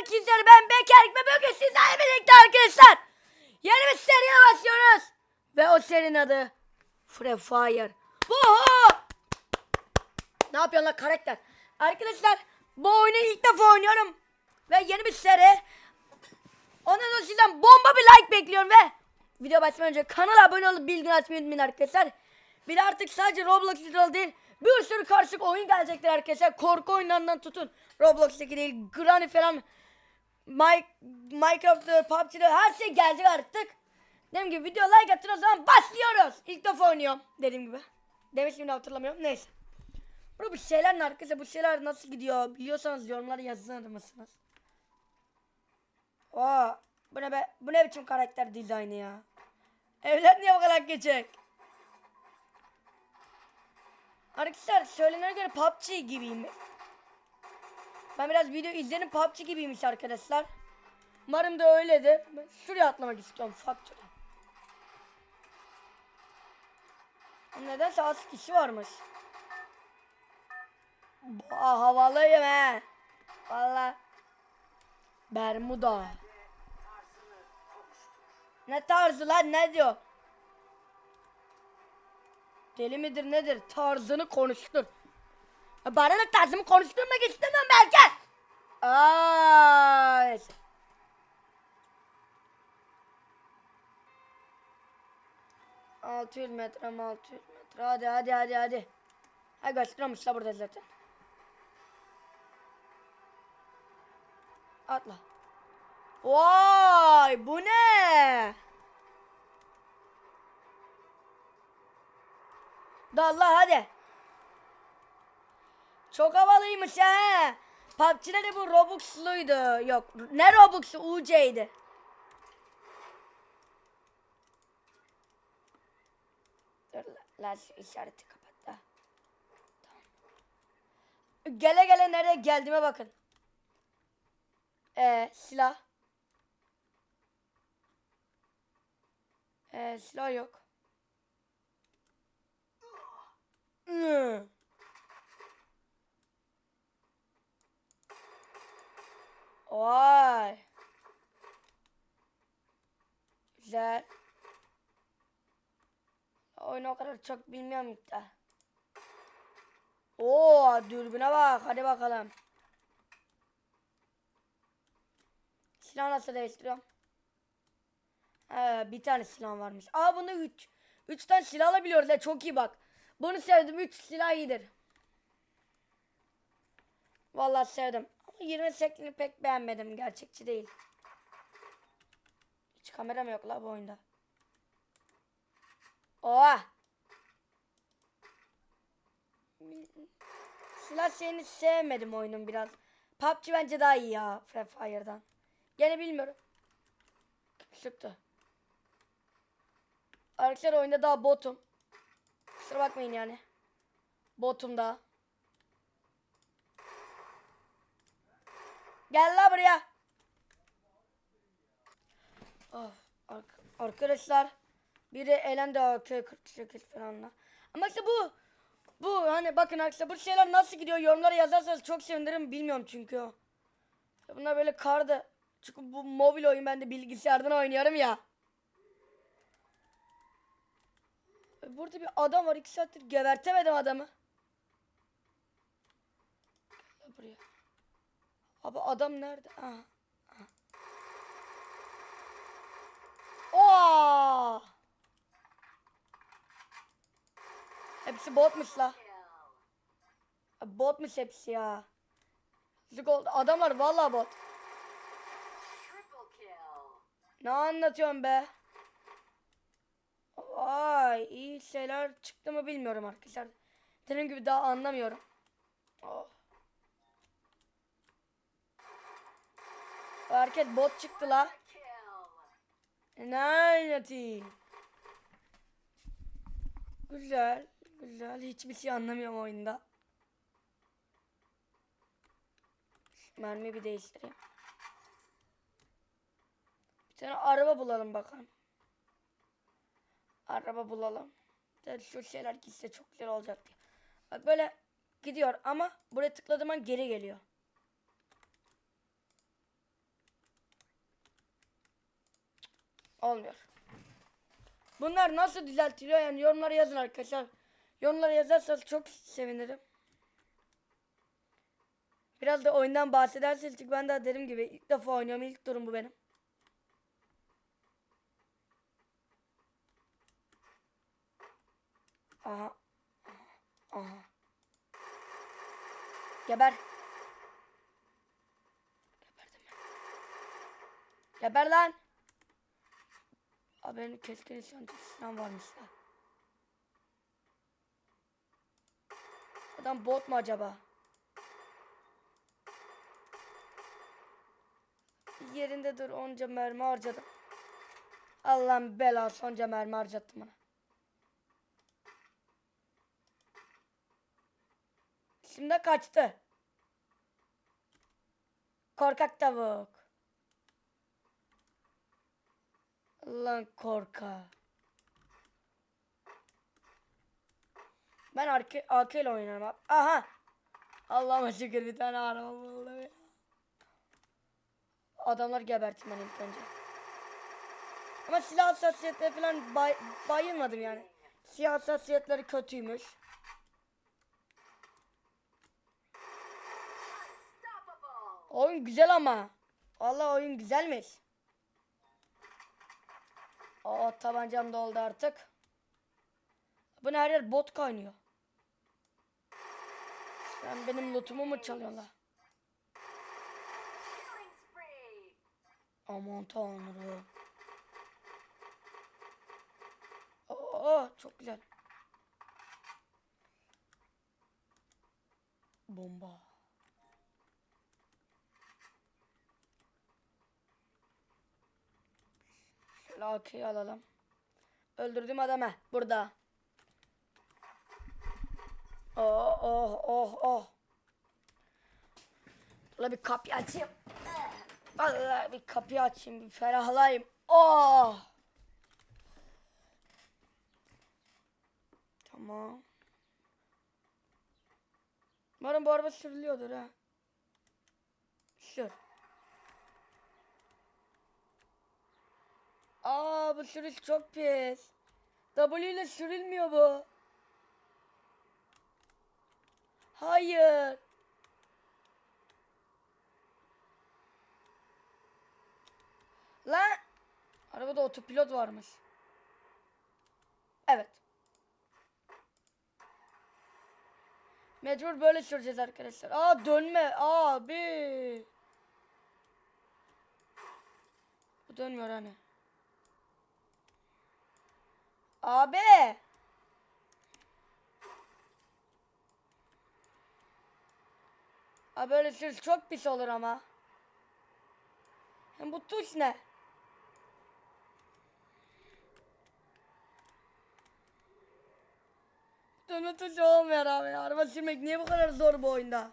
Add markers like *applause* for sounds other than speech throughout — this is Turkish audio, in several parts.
herkese ben Beker ve bugün sizlerle birlikte arkadaşlar yeni bir seriye başlıyoruz. Ve o serinin adı Free Fire. Vuhu! Ne yapıyorsun lan karakter? Arkadaşlar bu oyunu ilk defa oynuyorum. Ve yeni bir seri. Ondan sonra sizden bomba bir like bekliyorum ve video başlamadan önce kanala abone olup bildirim açmayı unutmayın arkadaşlar. Bir de artık sadece Roblox Digital değil bir sürü karışık oyun gelecektir arkadaşlar. Korku oyunlarından tutun. Roblox'taki değil Granny falan My, Minecraft'ta, PUBG'de her şey gelecek artık. Dediğim gibi video like atın o zaman başlıyoruz. İlk defa oynuyorum dediğim gibi. Demek şimdi hatırlamıyorum. Neyse. Bu bir şeyler ne arkadaşlar? Bu şeyler nasıl gidiyor? Biliyorsanız yorumlara yazar mısınız? Aa, bu ne be? Bu ne biçim karakter dizaynı ya? Evler niye bu kadar geçecek? Arkadaşlar söylenene göre PUBG gibiyim. Ben biraz video izledim PUBG gibiymiş arkadaşlar. Umarım da öyledir. Ben şuraya atlamak istiyorum. Ama Nedense az kişi varmış. Aa, havalıyım he. Valla. Bermuda. Ne tarzı lan ne diyor? Deli midir nedir? Tarzını konuştur. Bana da tarzımı konuşturmak istemiyorum belki. Aa. Altı yüz metre altı yüz metre hadi hadi hadi hadi. Ha gösteriyormuş la burada zaten. Atla. Vay bu ne? Dalla hadi. Çok havalıymış ha. PUBG'de de bu Robux'luydu. Yok ne Robux'u UC'ydi. Dur la, la şu işareti kapat da. Tamam. Gele gele nereye geldiğime bakın. Ee, silah. Ee, silah yok. Vay. Güzel. Oyunu o kadar çok bilmiyorum da. Oo, dürbüne bak. Hadi bakalım. Silah nasıl değiştiriyorum? He, bir tane silah varmış. Aa bunda 3. 3 tane silah alabiliyoruz çok iyi bak. Bunu sevdim. 3 silah iyidir. Vallahi sevdim. 20 şeklini pek beğenmedim. Gerçekçi değil. Hiç kamera mı yok la bu oyunda? Oha! Silah şeyini sevmedim oyunun biraz. PUBG bence daha iyi ya Free Fire'dan. Gene bilmiyorum. Sıktı. Arkadaşlar oyunda daha botum. Kusura bakmayın yani. Botum daha. Gel la buraya. Of, ark- arkadaşlar biri elendi AK 48 falanla. Ama işte bu bu hani bakın arkadaşlar bu şeyler nasıl gidiyor yorumlara yazarsanız çok sevinirim bilmiyorum çünkü. Bunlar böyle karda çünkü bu mobil oyun ben de bilgisayardan oynuyorum ya. E, Burada bir adam var iki saattir gebertemedim adamı. Gel buraya. Abi adam nerede? Aha. aha. Oo! Hepsi botmuş la. Botmuş hepsi ya. Oldu. Adamlar vallahi bot. Ne anlatıyorsun be? Vay iyi şeyler çıktı mı bilmiyorum arkadaşlar. Dediğim gibi daha anlamıyorum. Oh. Hareket bot çıktı la. Ne anlatayım? Güzel. Güzel. Hiçbir şey anlamıyorum oyunda. Mermi bir değiştireyim. Bir tane araba bulalım bakalım. Araba bulalım. Evet, şu şeyler gitse çok güzel olacak diye. Bak böyle gidiyor ama buraya tıkladığım an geri geliyor. Olmuyor. Bunlar nasıl düzeltiliyor yani yorumlara yazın arkadaşlar. Yorumlara yazarsanız çok sevinirim. Biraz da oyundan bahsederseniz çünkü ben de dediğim gibi ilk defa oynuyorum. ilk durum bu benim. Aha. Aha. Geber. Geber lan. Benim keskin nişancı silah varmış ya. Adam bot mu acaba? Yerinde dur onca mermi harcadım. Allah'ın belası onca mermi harcattım bana. Şimdi kaçtı. Korkak tavuk. Lan korka. Ben AK, AK ile oynarım abi. Aha. Allah'ıma şükür bir tane araba buldum ya. Adamlar gebertim ben ilk önce. Ama silah hassasiyetleri falan bay, bayılmadım yani. Silah hassasiyetleri kötüymüş. Oyun güzel ama. Allah oyun güzelmiş. Aa tabancam doldu artık. Bu her yer bot kaynıyor. Sen benim lootumu mu çalıyorlar? Aman tanrım. Aa çok güzel. Bomba. Şöyle AK'yi alalım. Öldürdüm adamı. Burada. Oh oh oh oh. Dur bir kapıyı açayım. Allah bir kapıyı açayım bir ferahlayayım. Oh. Tamam. Umarım bu araba sürülüyordur ha. Sür. Aa bu sürüş çok pis. W ile sürülmüyor bu. Hayır. Lan. Arabada otopilot varmış. Evet. Mecbur böyle süreceğiz arkadaşlar. Aa dönme abi. Bu dönmüyor hani. Abi. Abi böyle sürüş çok pis olur ama. Hem bu tuş ne? Dönme tuşu olmuyor abi. Araba sürmek niye bu kadar zor bu oyunda?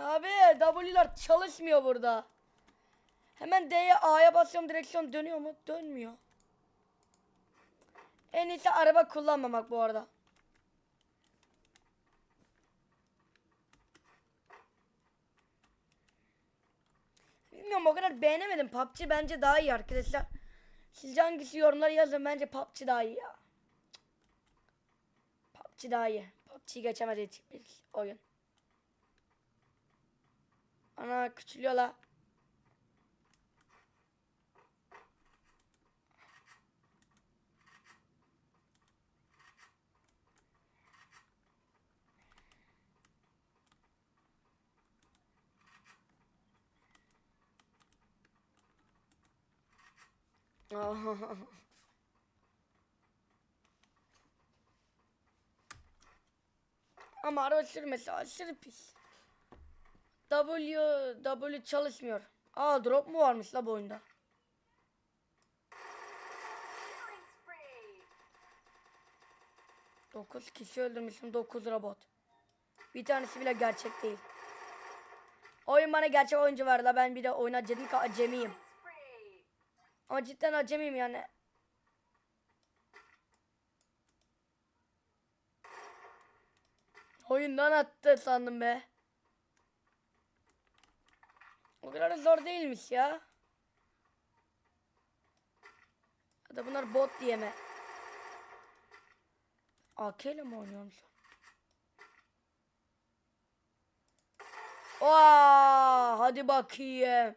Abi W'lar çalışmıyor burada. Hemen D'ye A'ya basıyorum direksiyon dönüyor mu? Dönmüyor. En iyisi araba kullanmamak bu arada. Bilmiyorum o kadar beğenemedim. PUBG bence daha iyi arkadaşlar. Siz hangisi yorumları yazın bence PUBG daha iyi ya. PUBG daha iyi. PUBG'yi geçemez hiçbir oyun. Ana küçülüyor la. *laughs* Ama araba sürmesi aşırı pis. W, W çalışmıyor. Aa drop mu varmış la bu oyunda? Dokuz kişi öldürmüşüm. Dokuz robot. Bir tanesi bile gerçek değil. Oyun bana gerçek oyuncu var la ben bir de oyuna acemi acemiyim. Ama cidden acemiyim yani. Oyundan attı sandım be. O kadar da zor değilmiş ya. Ya da bunlar bot diye mi? AK ile mi oynuyorum sen? Aa, hadi bakayım.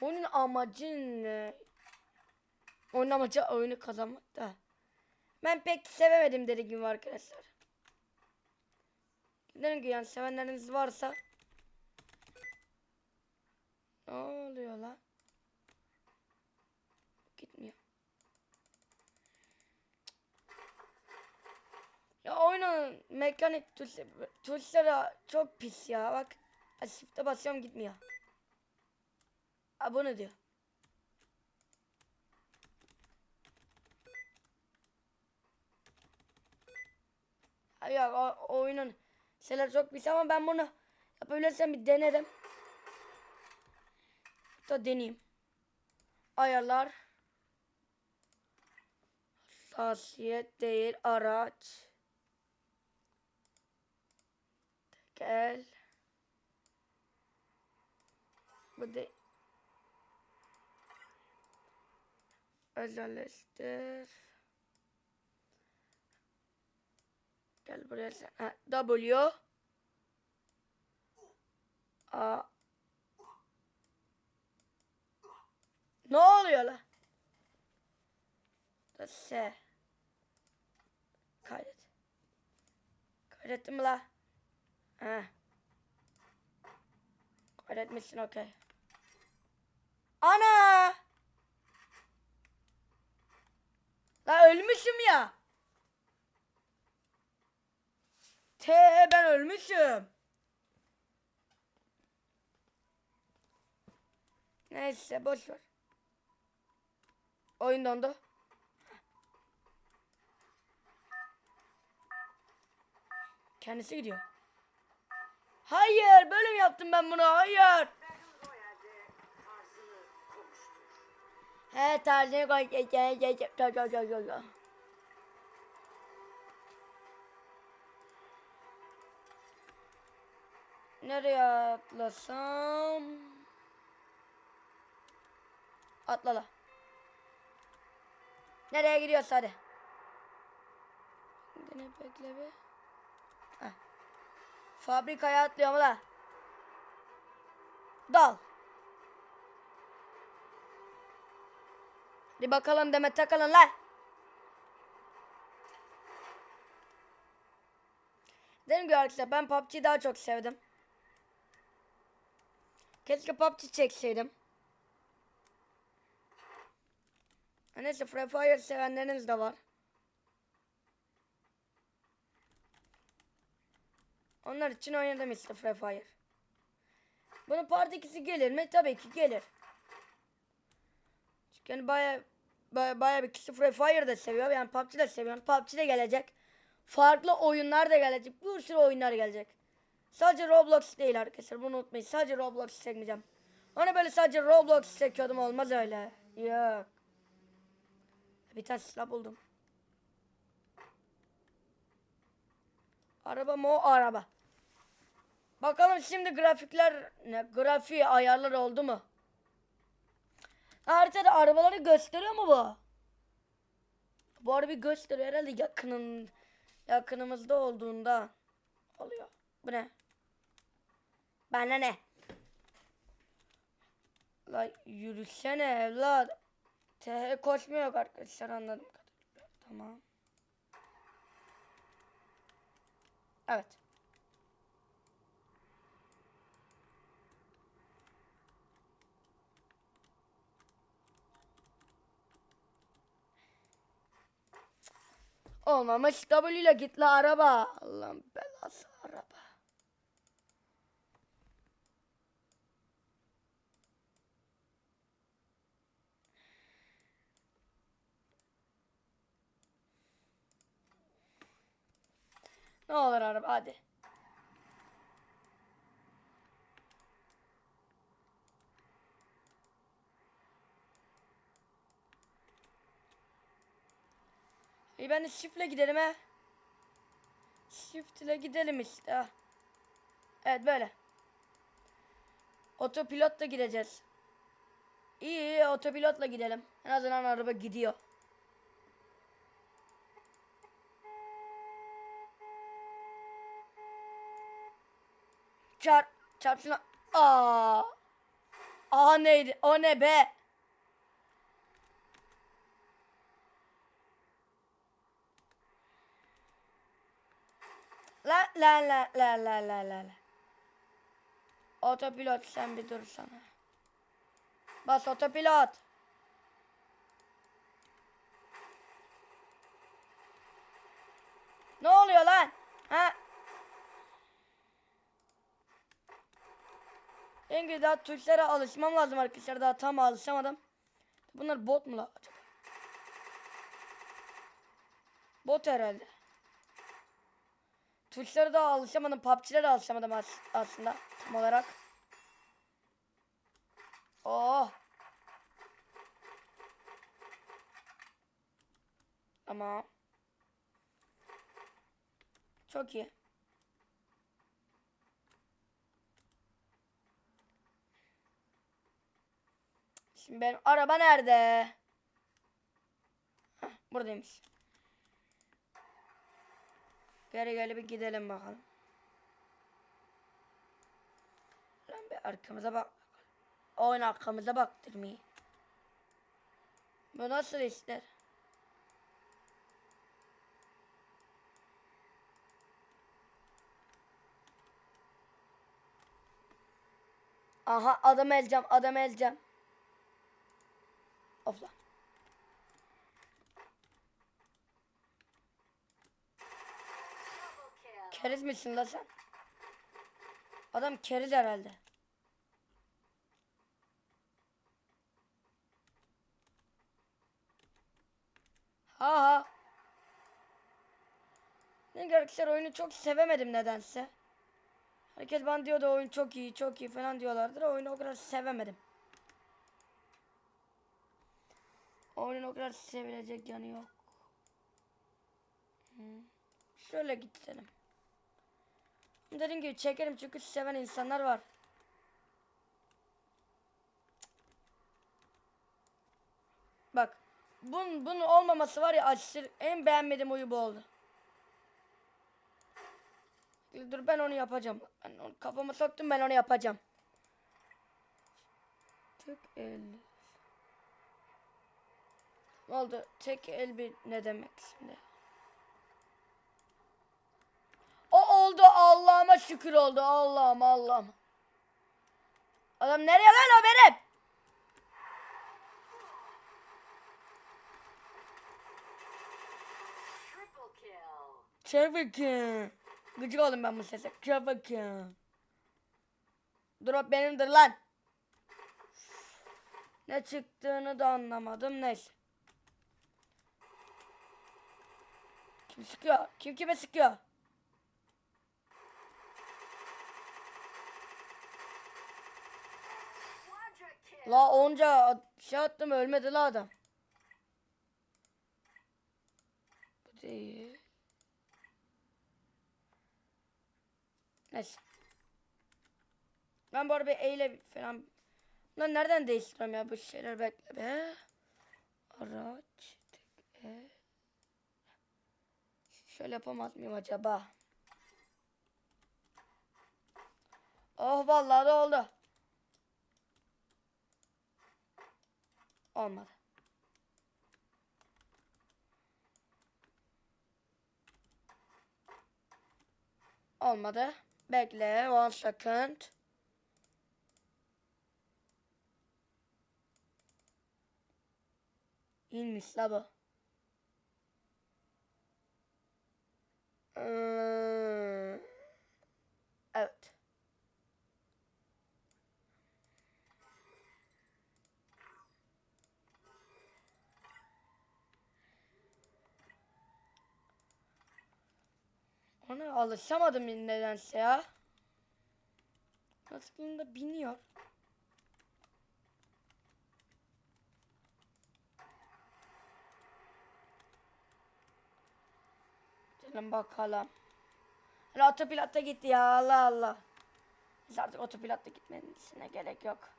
Oyunun amacı ne? Oyunun amacı oyunu kazanmak da. Ben pek sevemedim dediğim gibi arkadaşlar. Dedim ki yani sevenleriniz varsa Ne oluyor lan? Gitmiyor. Ya oyunun mekanik tuşları, tuşları çok pis ya. Bak shift'e basıyorum gitmiyor. Ha bunu diyor. Ha Ya o, oyunun şeyler çok pis ama ben bunu yapabilirsem bir denerim. Da deneyeyim. Ayarlar. Hassasiyet değil araç. Tekel. Bu de özelleştir. Gel buraya. Ha, W. A. Ne oluyor la? Da S. Kaydet. Kaydettim la? Ha. Kaydetmişsin okey. Ana! La ölmüşüm ya. T ben ölmüşüm. Neyse boş ver. Oyun dondu. Kendisi gidiyor. Hayır, bölüm yaptım ben bunu. Hayır. He tarzını koy. Nereye atlasam? Atla la. Nereye gidiyorsun hadi. Yine bekle be. Heh. Fabrikaya atlıyorum la. Dal. Hadi bakalım Demet takalın la. Dedim ki arkadaşlar ben PUBG'yi daha çok sevdim. Keşke PUBG çekseydim. Neyse Free Fire sevenleriniz de var. Onlar için oynadım işte Free Fire. Bunun part 2'si gelir mi? Tabii ki gelir. Çünkü hani baya, baya, baya bir kişi Free Fire da seviyor. Yani PUBG de seviyor. PUBG de gelecek. Farklı oyunlar da gelecek. Bir sürü oyunlar gelecek. Sadece Roblox değil arkadaşlar. Bunu unutmayın. Sadece Roblox çekmeyeceğim. Hani böyle sadece Roblox çekiyordum. Olmaz öyle. Yok. Bir tane silah buldum. Araba mı o araba. Bakalım şimdi grafikler ne grafiği ayarlar oldu mu? Haritada arabaları gösteriyor mu bu? Bu araba gösteriyor herhalde yakının yakınımızda olduğunda oluyor. Bu ne? Bana ne? La yürüsene evlat. TH koşmuyor arkadaşlar anladım. Tamam. Evet. Olmamış W ile git la araba. Allah'ın belası Ne olur araba hadi. İyi ben de shift'le gidelim he. Shift'le gidelim işte. Evet böyle. Otopilotla gideceğiz. İyi, iyi otopilotla gidelim. En azından araba gidiyor. Çarp, çarp şuna. Aa. Aa neydi? O ne be? La la la la la la la la. Otopilot sen bir dursana. Bas otopilot. Ne oluyor lan? Ha? Engin daha tuşlara alışmam lazım arkadaşlar. Daha tam alışamadım. Bunlar bot mu la? Bot herhalde. Tuşlara da alışamadım. PUBG'lere alışamadım as- aslında. Tam olarak. Oh. Tamam. Çok iyi. Şimdi benim araba nerede? Heh, buradaymış. Geri geri bir gidelim bakalım. Lan bir arkamıza bak. Oyun arkamıza baktırmayı. Bu nasıl işler? Aha adam eleceğim adam eleceğim. Lan. Keriz misin la sen? Adam keriz herhalde. Ha ha. Ne arkadaşlar oyunu çok sevemedim nedense. Herkes bana diyordu oyun çok iyi çok iyi falan diyorlardır. Oyunu o kadar sevemedim. Oyunun o kadar sevilecek yanı yok. Hmm. Şöyle gidelim. Dediğim gibi çekerim çünkü seven insanlar var. Bak. Bunun, bunun olmaması var ya aşırı en beğenmediğim oyu bu oldu. Dur ben onu yapacağım. Ben onu kafama soktum ben onu yapacağım. Tık 50 oldu? Tek el bir ne demek şimdi? O oldu Allah'ıma şükür oldu Allah'ım Allah'ım. Adam nereye lan o benim? Triple kill. Gıcık oldum ben bu sese. Çabuk ya. Drop benimdir lan. Ne çıktığını da anlamadım neyse. Kim sıkıyor? Kim kime sıkıyor? La onca şey attım ölmedi la adam. Bu değil. Neyse. Ben bu arada bir eyle falan... Lan nereden değiştiriyorum ya bu şeyler bekle be. Araç. tek el. Şöyle yapamaz mıyım acaba? Oh vallahi de oldu. Olmadı. Olmadı. Bekle. One second. İnmiş la bu. Evet. Ona alışamadım nedense ya. Aslında biniyor. Gelin bakalım. Hani otopilotta gitti ya Allah Allah. Biz artık otopilotta gitmesine gerek yok.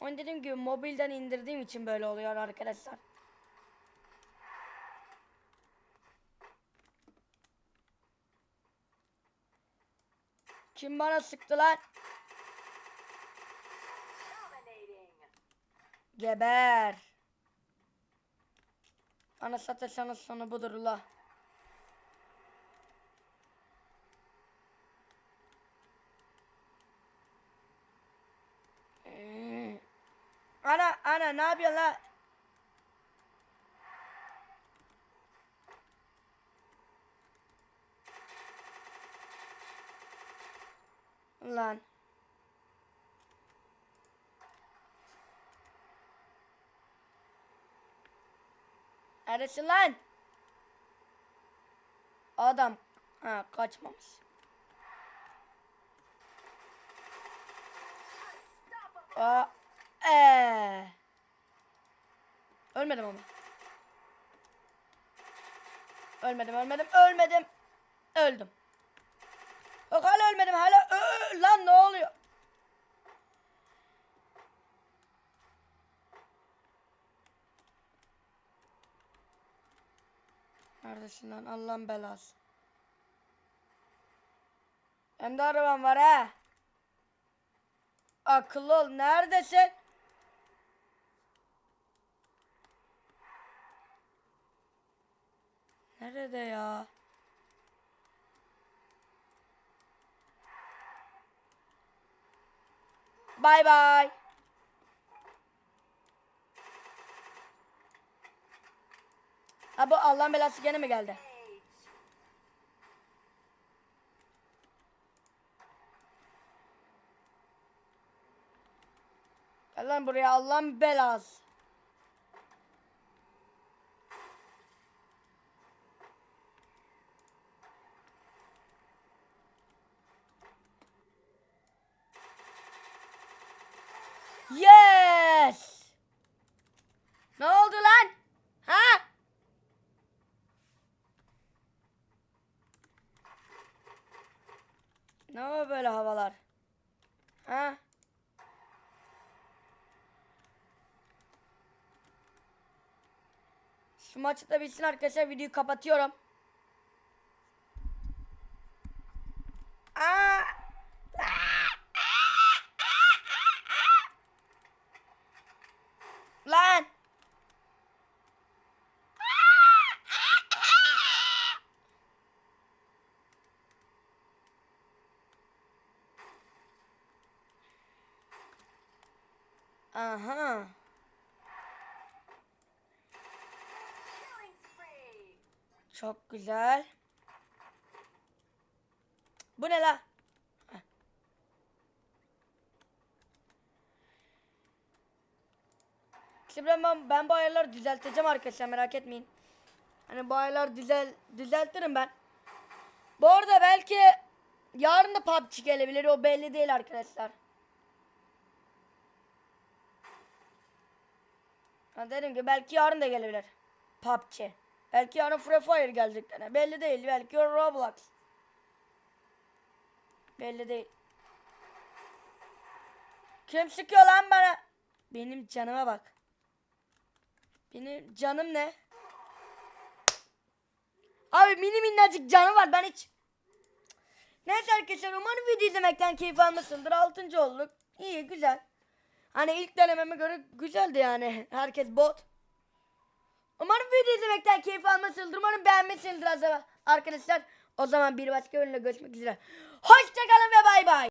Onu dediğim gibi mobilden indirdiğim için böyle oluyor arkadaşlar. Kim bana sıktı lan? Dominating. Geber. Ana satırsanız sonu budur la. Hmm. Ana ana ne yapıyorsun la? Lan. Neredesin lan? Adam. Ha kaçmamış. Aa, ee. Ölmedim ama. Ölmedim, ölmedim, ölmedim. Öldüm. Yok hala ölmedim, hala Ö- lan ne oluyor? Neredesin lan Allah'ın belası. Hem de arabam var ha. Akıllı ol. Neredesin? Nerede ya? Bay bay. Ha bu Allah'ın belası gene mi geldi? Gel lan buraya Allah'ın belası. Yes! Ne oldu lan? Ha? Ne o böyle havalar? Ha? Şu maçı da bitsin arkadaşlar videoyu kapatıyorum. Aa! Lan! Aha. Killing spree. Çok güzel. Bu ne la? Şimdi ben, ben bu ayarları düzelteceğim arkadaşlar merak etmeyin. Hani bu ayarları düzel, düzeltirim ben. Bu arada belki yarın da PUBG gelebilir o belli değil arkadaşlar. Ha dedim ki belki yarın da gelebilir. PUBG. Belki yarın Free Fire gelecek gene. Belli değil. Belki Roblox. Belli değil. Kim sıkıyor lan bana? Benim canıma bak. Benim canım ne? Abi mini minnacık canı var. Ben hiç... Neyse arkadaşlar umarım video izlemekten keyif almışsındır. Altıncı olduk. İyi güzel. Hani ilk denememe göre güzeldi yani. *laughs* Herkes bot. Umarım video izlemekten keyif almışsınızdır. Umarım beğenmişsinizdir arkadaşlar. O zaman bir başka bölümde görüşmek üzere. Hoşçakalın ve bay bay.